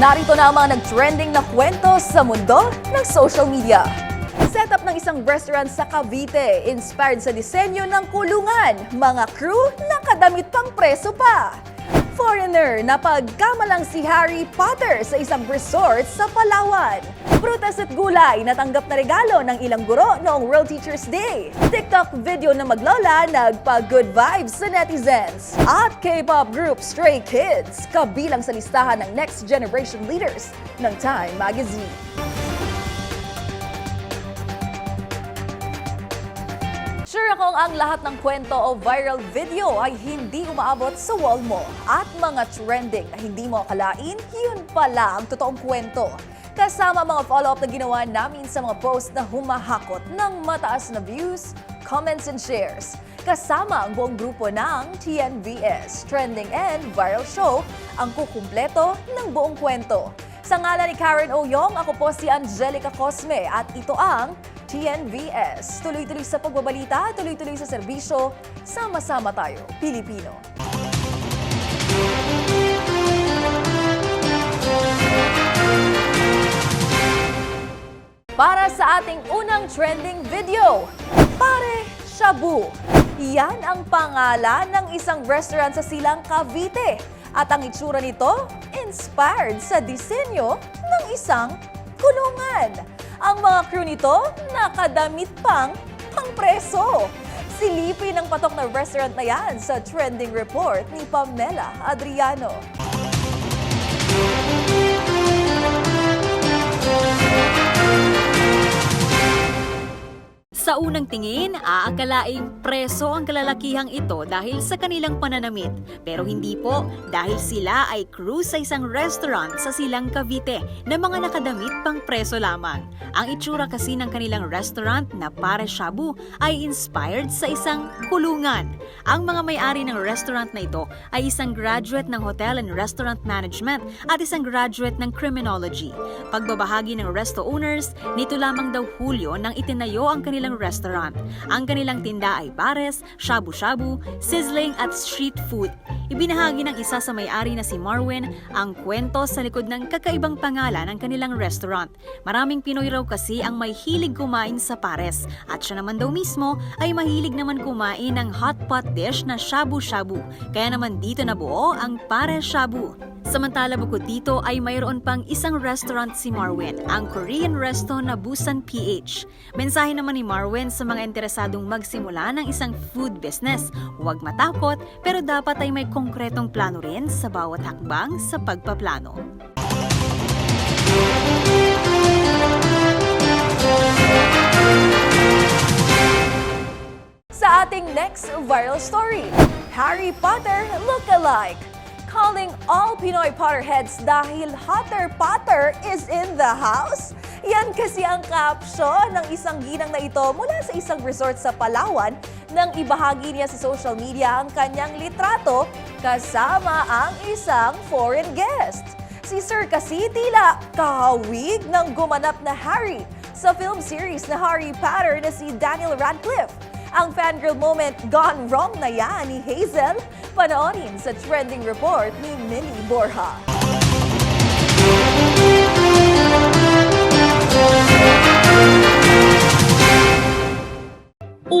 Narito na ang mga nag-trending na kwento sa mundo ng social media. Setup ng isang restaurant sa Cavite, inspired sa disenyo ng kulungan. Mga crew nakadamit pang preso pa. Foreigner na pagkamalang si Harry Potter sa isang resort sa Palawan. Prutas at gulay natanggap na regalo ng ilang guro noong World Teachers Day. TikTok video na maglola nagpa-good vibes sa netizens. At K-pop group Stray Kids, kabilang sa listahan ng Next Generation Leaders ng Time Magazine. Sure akong ang lahat ng kwento o viral video ay hindi umaabot sa wall mo. At mga trending na hindi mo akalain, yun pala ang totoong kwento. Kasama mga follow-up na ginawa namin sa mga post na humahakot ng mataas na views, comments and shares. Kasama ang buong grupo ng TNVS, Trending and Viral Show, ang kukumpleto ng buong kwento. Sa ngalan ni Karen Oyong, ako po si Angelica Cosme at ito ang TNVS. Tuloy-tuloy sa pagbabalita, tuloy-tuloy sa serbisyo, sama-sama tayo, Pilipino. Para sa ating unang trending video, Pare Shabu. Yan ang pangalan ng isang restaurant sa Silang Cavite. At ang itsura nito, inspired sa disenyo ng isang kulungan. Ang mga crew nito, nakadamit pang pangpreso. Silipin ang patok na restaurant na yan sa trending report ni Pamela Adriano. Sa unang tingin, aakalaing preso ang kalalakihang ito dahil sa kanilang pananamit. Pero hindi po, dahil sila ay crew sa isang restaurant sa Silang Cavite na mga nakadamit pang preso lamang. Ang itsura kasi ng kanilang restaurant na Pare Shabu ay inspired sa isang kulungan. Ang mga may-ari ng restaurant na ito ay isang graduate ng Hotel and Restaurant Management at isang graduate ng Criminology. Pagbabahagi ng resto owners, nito lamang daw Hulyo nang itinayo ang kanilang restaurant. Ang kanilang tinda ay bares, shabu-shabu, sizzling at street food. Ibinahagi ng isa sa may-ari na si Marwin ang kwento sa likod ng kakaibang pangalan ng kanilang restaurant. Maraming Pinoy raw kasi ang may hilig kumain sa pares at siya naman daw mismo ay mahilig naman kumain ng hot pot dish na shabu-shabu. Kaya naman dito nabuo ang pare shabu. Samantala bukod dito ay mayroon pang isang restaurant si Marwin, ang Korean resto na Busan PH. Mensahe naman ni Marwin sa mga interesadong magsimula ng isang food business. Huwag matakot pero dapat ay may konkretong plano rin sa bawat hakbang sa pagpaplano. Sa ating next viral story, Harry Potter look-alike. Calling all Pinoy Potterheads dahil Hatter Potter is in the house? Yan kasi ang caption ng isang ginang na ito mula sa isang resort sa Palawan nang ibahagi niya sa social media ang kanyang litrato kasama ang isang foreign guest. Si Sir kasi tila kahawig ng gumanap na Harry sa film series na Harry Potter na si Daniel Radcliffe. Ang fangirl moment gone wrong na yan ni Hazel. Panoorin sa trending report ni Minnie Borja.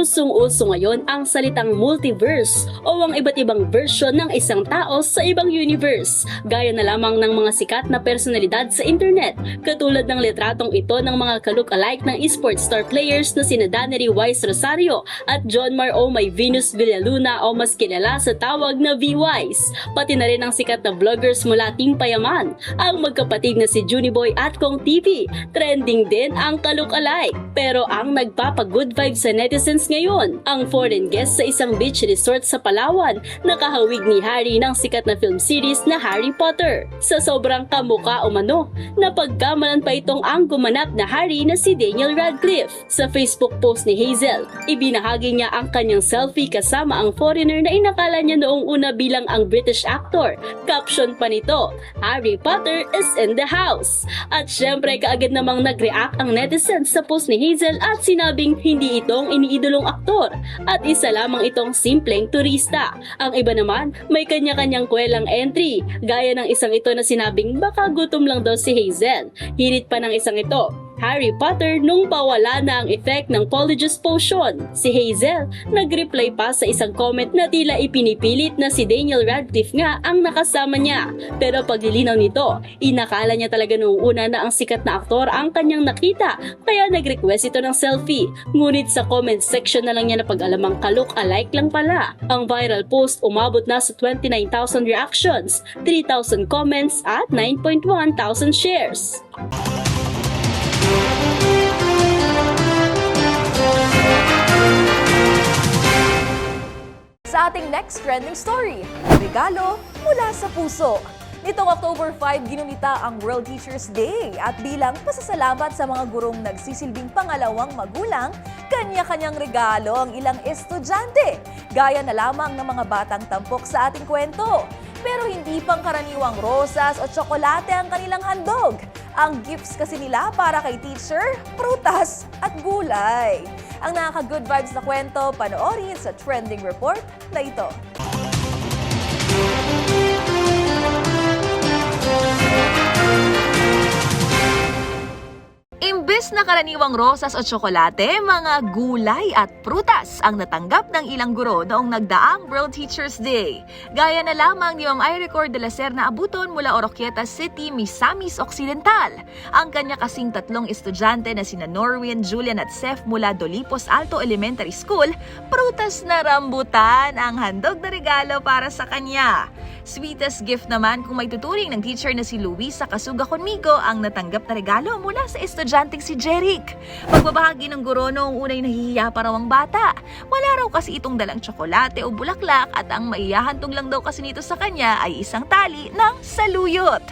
Usong-uso ngayon ang salitang multiverse o ang iba't ibang version ng isang tao sa ibang universe, gaya na lamang ng mga sikat na personalidad sa internet, katulad ng litratong ito ng mga kalook-alike ng esports star players na sina Danny Wise Rosario at John Mar o May Venus Villaluna o mas kilala sa tawag na V-Wise. Pati na rin ang sikat na vloggers mula Team Payaman, ang magkapatid na si Juniboy at Kong TV. Trending din ang kalook-alike. Pero ang nagpapag-good vibes sa netizens ngayon, ang foreign guest sa isang beach resort sa Palawan, nakahawig ni Harry ng sikat na film series na Harry Potter. Sa sobrang kamuka umano, napagkamalan pa itong ang gumanap na Harry na si Daniel Radcliffe. Sa Facebook post ni Hazel, ibinahagi niya ang kanyang selfie kasama ang foreigner na inakala niya noong una bilang ang British actor. Caption pa nito, Harry Potter is in the house. At syempre kaagad namang nag-react ang netizens sa post ni Hazel at sinabing hindi itong iniidolong regalong aktor at isa lamang itong simpleng turista. Ang iba naman, may kanya-kanyang kwelang entry, gaya ng isang ito na sinabing baka gutom lang daw si Hazel. Hirit pa ng isang ito, Harry Potter nung pawala na ang effect ng Polyjuice Potion. Si Hazel nag-reply pa sa isang comment na tila ipinipilit na si Daniel Radcliffe nga ang nakasama niya. Pero paglilinaw nito, inakala niya talaga noong una na ang sikat na aktor ang kanyang nakita kaya nag-request ito ng selfie. Ngunit sa comment section na lang niya napag-alamang kalook alike lang pala. Ang viral post umabot na sa 29,000 reactions, 3,000 comments at 9.1 thousand shares. Ating next trending story, regalo mula sa puso. Nitong October 5, ginumita ang World Teachers Day at bilang pasasalamat sa mga gurong nagsisilbing pangalawang magulang, kanya-kanyang regalo ang ilang estudyante, gaya na lamang ng mga batang tampok sa ating kwento. Pero hindi pang karaniwang rosas o tsokolate ang kanilang handog. Ang gifts kasi nila para kay teacher, prutas at gulay. Ang nakaka-good vibes na kwento, panoorin sa trending report na ito. Imbes na karaniwang rosas o tsokolate, mga gulay at prutas ang natanggap ng ilang guro noong nagdaang World Teachers Day. Gaya na lamang ni Ma'am Iricor de la Serna Abuton mula Oroquieta City, Misamis Occidental. Ang kanya kasing tatlong estudyante na sina Norwin, Julian at Seth mula Dolipos Alto Elementary School, prutas na rambutan ang handog na regalo para sa kanya. Sweetest gift naman kung may tuturing ng teacher na si Luisa Kasuga Conmigo ang natanggap na regalo mula sa estudyanteng si Jeric. Pagbabahagi ng guro noong unay nahihiya pa raw ang bata. Wala raw kasi itong dalang tsokolate o bulaklak at ang maiyahantong lang daw kasi nito sa kanya ay isang tali ng saluyot.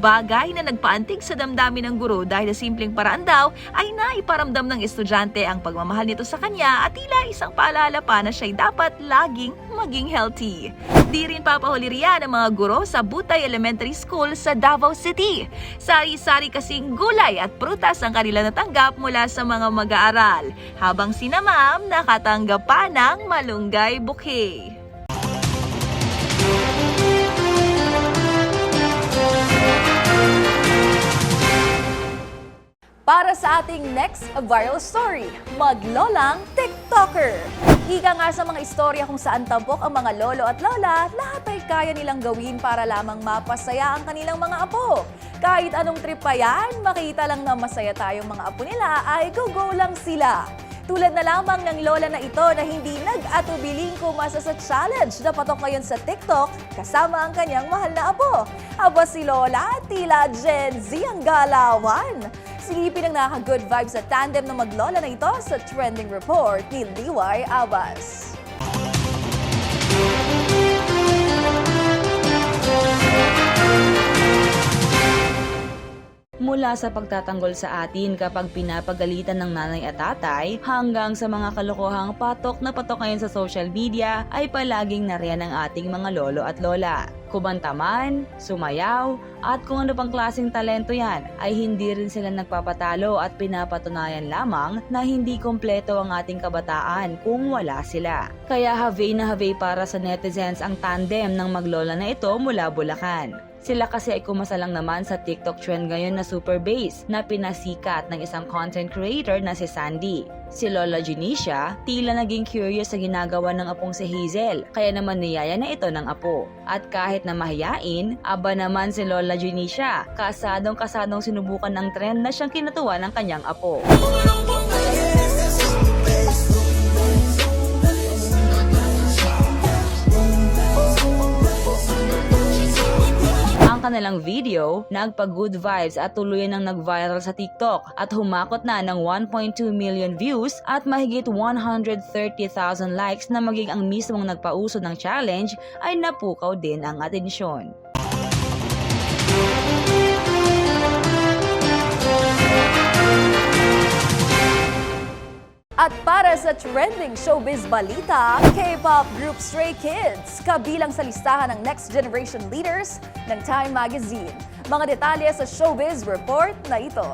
Bagay na nagpaantig sa damdamin ng guro dahil sa simpleng paraan daw ay naiparamdam ng estudyante ang pagmamahal nito sa kanya at tila isang paalala pa na siya'y dapat laging maging healthy. Di rin papahuli riyan ang mga guro sa Butay Elementary School sa Davao City. Sari-sari kasing gulay at prutas ang kanila natanggap mula sa mga mag-aaral, habang sina ma'am nakatanggap pa ng malunggay bouquet. Para sa ating next viral story, maglolang TikToker. Ika nga sa mga istorya kung saan tampok ang mga lolo at lola, lahat ay kaya nilang gawin para lamang mapasaya ang kanilang mga apo. Kahit anong trip pa yan, makita lang na masaya tayong mga apo nila ay go-go lang sila. Tulad na lamang ng lola na ito na hindi nag-atubiling kumasa sa challenge na patok ngayon sa TikTok kasama ang kanyang mahal na apo. Aba si Lola, tila Gen Z ang galawan. Silipin ang nakaka-good vibes sa tandem na maglola na ito sa trending report ni Liway Abbas. Mula sa pagtatanggol sa atin kapag pinapagalitan ng nanay at tatay hanggang sa mga kalokohang patok na patok ngayon sa social media ay palaging nariyan ang ating mga lolo at lola. Kumanta man, sumayaw, at kung ano pang klaseng talento yan ay hindi rin sila nagpapatalo at pinapatunayan lamang na hindi kompleto ang ating kabataan kung wala sila. Kaya have na have para sa netizens ang tandem ng maglola na ito mula Bulacan. Sila kasi ay kumasa lang naman sa TikTok trend ngayon na super bass na pinasikat ng isang content creator na si Sandy. Si Lola Junicia, tila naging curious sa ginagawa ng apong si Hazel, kaya naman niyaya na ito ng apo. At kahit na mahiyain, aba naman si Lola Junicia, kasadong kasadong sinubukan ng trend na siyang kinatuwa ng kanyang apo. Kanilang video, nagpa-good vibes at tuluyan ng nag-viral sa TikTok at humakot na ng 1.2 million views at mahigit 130,000 likes na maging ang mismong nagpauso ng challenge ay napukaw din ang atensyon. At para sa trending showbiz balita, K-pop group Stray Kids, kabilang sa listahan ng next generation leaders ng Time Magazine. Mga detalye sa showbiz report na ito.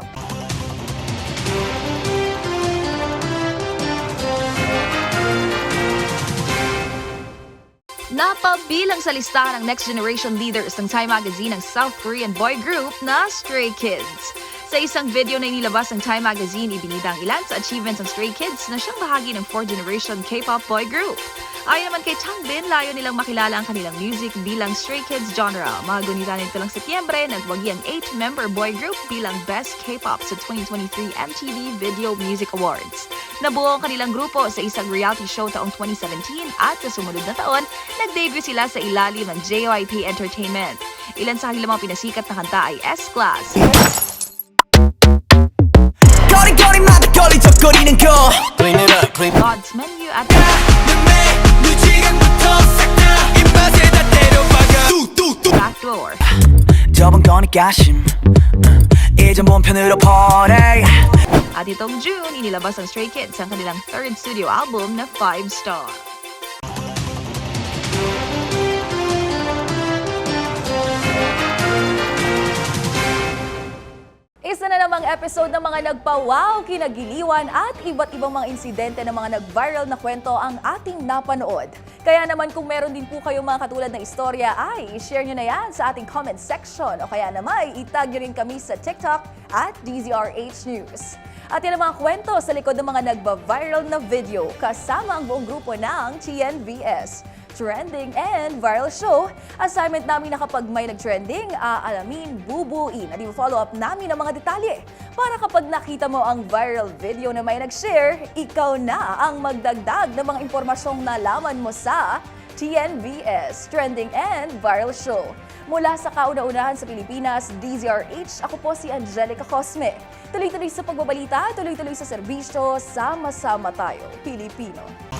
Napabilang sa listahan ng Next Generation Leaders ng Time Magazine ang South Korean boy group na Stray Kids. Sa isang video na inilabas ng Time Magazine, ibinida ang ilan sa achievements ng Stray Kids na siyang bahagi ng 4th generation K-pop boy group. Ayon naman kay Changbin, layo nilang makilala ang kanilang music bilang Stray Kids genre. Magunita nito lang Setyembre, nagwagi ang 8-member boy group bilang Best K-pop sa 2023 MTV Video Music Awards. Nabuo ang kanilang grupo sa isang reality show taong 2017 at sa sumunod na taon, nag-debut sila sa ilalim ng JYP Entertainment. Ilan sa kanilang mga pinasikat na kanta ay S-Class, 거리거리마다 걸리적거리는 거 Clean it up, clean God's Menu at 눈매 지금부터 싹다 입맛에 다 때려박아 뚜뚜뚜 Backdoor. 저번 거니까 심 이제 몸편으로 퍼래 At itong June, inilabas ng Stray Kids ang kanilang third studio album na 5 Star. Namang episode ng mga nagpa-wow, kinagiliwan at iba't ibang mga insidente ng mga nag-viral na kwento ang ating napanood. Kaya naman kung meron din po kayong mga katulad na istorya ay share nyo na yan sa ating comment section o kaya naman itag nyo rin kami sa TikTok at DZRH News. At yan ang mga kwento sa likod ng mga nagba-viral na video kasama ang buong grupo ng TNVS trending and viral show. Assignment namin na kapag may nag-trending, aalamin, bubuin at i-follow up namin ang mga detalye. Para kapag nakita mo ang viral video na may nag-share, ikaw na ang magdagdag ng mga impormasyong nalaman mo sa TNVS, Trending and Viral Show. Mula sa kauna-unahan sa Pilipinas, DZRH, ako po si Angelica Cosme. Tuloy-tuloy sa pagbabalita, tuloy-tuloy sa serbisyo, sama-sama tayo, Pilipino.